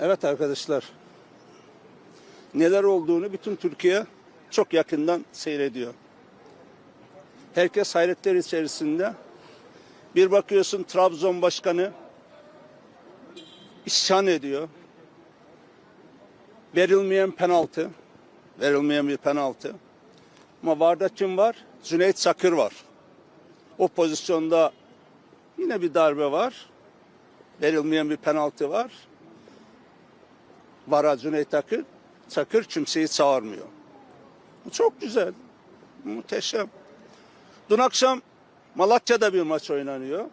Evet arkadaşlar. Neler olduğunu bütün Türkiye çok yakından seyrediyor. Herkes hayretler içerisinde. Bir bakıyorsun Trabzon Başkanı isyan ediyor. Verilmeyen penaltı. Verilmeyen bir penaltı. Ama VAR'da kim var? Cüneyt Çakır var. O pozisyonda yine bir darbe var. Verilmeyen bir penaltı var. VAR'a Cüneyt Çakır, Çakır kimseyi çağırmıyor. Bu çok güzel. Muhteşem. Dün akşam Malatya'da bir maç oynanıyor.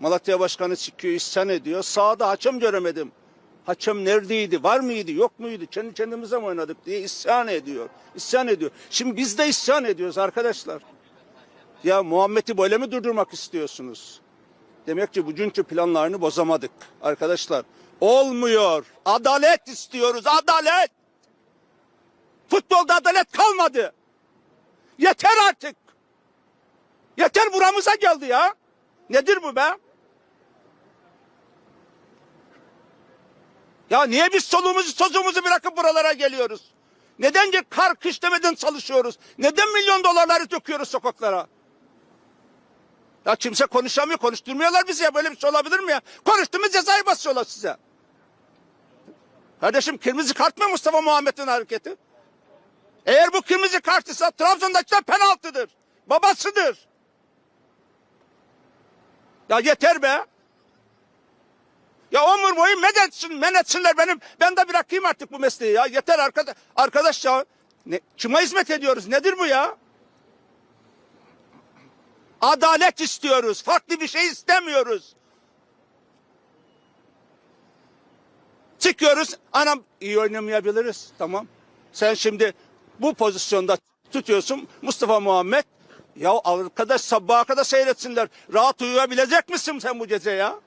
Malatya Başkanı çıkıyor, isyan ediyor. Sahada hakem göremedim. Hakem neredeydi, var mıydı, yok muydu, kendi kendimize mi oynadık diye isyan ediyor. İsyan ediyor. Şimdi biz de isyan ediyoruz arkadaşlar. Ya Muhammed'i böyle mi durdurmak istiyorsunuz? Demek ki bugünkü planlarını bozamadık arkadaşlar. Olmuyor. Adalet istiyoruz, adalet. Futbolda adalet kalmadı. Yeter artık. Yeter buramıza geldi ya. Nedir bu be? Ya niye biz soluğumuzu sozumuzu bırakıp buralara geliyoruz? Neden kar kış demeden çalışıyoruz? Neden milyon dolarları döküyoruz sokaklara? Ya kimse konuşamıyor, konuşturmuyorlar bizi ya. Böyle bir şey olabilir mi ya? Konuştuğumuz cezayı basıyorlar size. Kardeşim kırmızı kart mı Mustafa Muhammed'in hareketi? Eğer bu kırmızı kart ise Trabzon'dakiler penaltıdır. Babasıdır. Ya yeter be. Ya ömür boyu men etsin, men etsinler benim. Ben de bırakayım artık bu mesleği ya. Yeter arkadaş, arkadaş ya. Ne, kime hizmet ediyoruz? Nedir bu ya? Adalet istiyoruz. Farklı bir şey istemiyoruz. Çıkıyoruz. Anam iyi oynamayabiliriz. Tamam. Sen şimdi bu pozisyonda tutuyorsun Mustafa Muhammed. Ya arkadaş sabaha kadar seyretsinler. Rahat uyuyabilecek misin sen bu gece ya?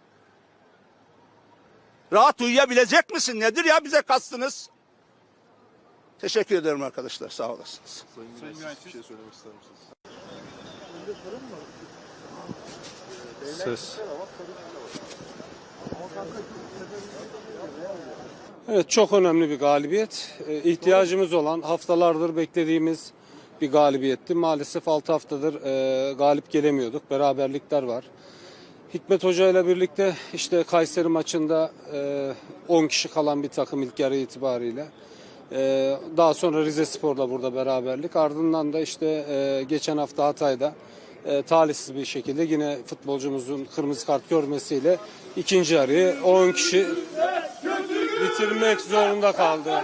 Rahat uyuyabilecek misin? Nedir ya bize kastınız? Teşekkür ederim arkadaşlar. Sağ olasınız. Sayın bir şey söylemek ister misiniz? Ses. Evet çok önemli bir galibiyet. Ee, ihtiyacımız olan haftalardır beklediğimiz bir galibiyetti. Maalesef 6 haftadır e, galip gelemiyorduk. Beraberlikler var. Hikmet Hoca ile birlikte işte Kayseri maçında e, 10 kişi kalan bir takım ilk yarı itibariyle. E, daha sonra Rize Spor'la burada beraberlik. Ardından da işte e, geçen hafta Hatay'da e, talihsiz bir şekilde yine futbolcumuzun kırmızı kart görmesiyle ikinci yarıyı 10 kişi bitirmek zorunda kaldı.